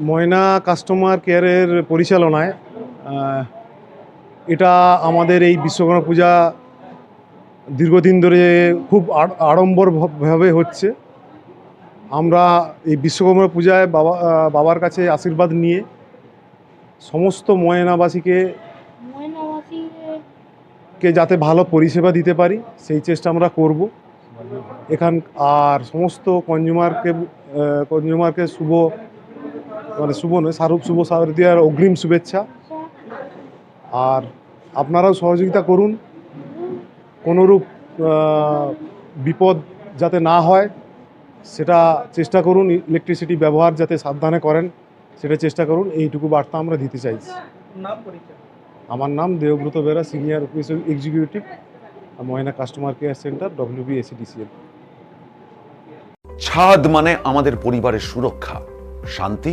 ময়না customer কেয়ারের পরিচালনায় এটা আমাদের এই বিশ্বকর্মা পূজা দীর্ঘদিন ধরে খুব আড়- আড়ম্বরভাবে হচ্ছে। আমরা এই বিশ্বকর্মা পূজায় বাবা বাবার কাছে আশীর্বাদ নিয়ে সমস্ত ময়নাবাসীকে ময়নাবাসীকে কে যাতে ভালো পরিষেবা দিতে পারি সেই চেষ্টা আমরা করব। এখান আর সমস্ত কনজিউমারকে কনজিউমারকে শুভ মানে শুভ নয় শাহরুখ শুভ শারদিয়ার অগ্রিম শুভেচ্ছা। আর আপনারাও সহযোগিতা করুন। কোনোরূপ বিপদ যাতে না হয় সেটা চেষ্টা করুন। ইলেকট্রিসিটি ব্যবহার যাতে সাবধানে করেন সেটা চেষ্টা করুন। এইটুকু বার্তা আমরা দিতে চাইছি। আমার নাম Debabrata Bera senior office executive Moyna customer care centre WB ACDCL ছাদ মানে আমাদের পরিবারের সুরক্ষা শান্তি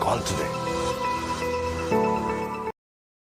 Call today.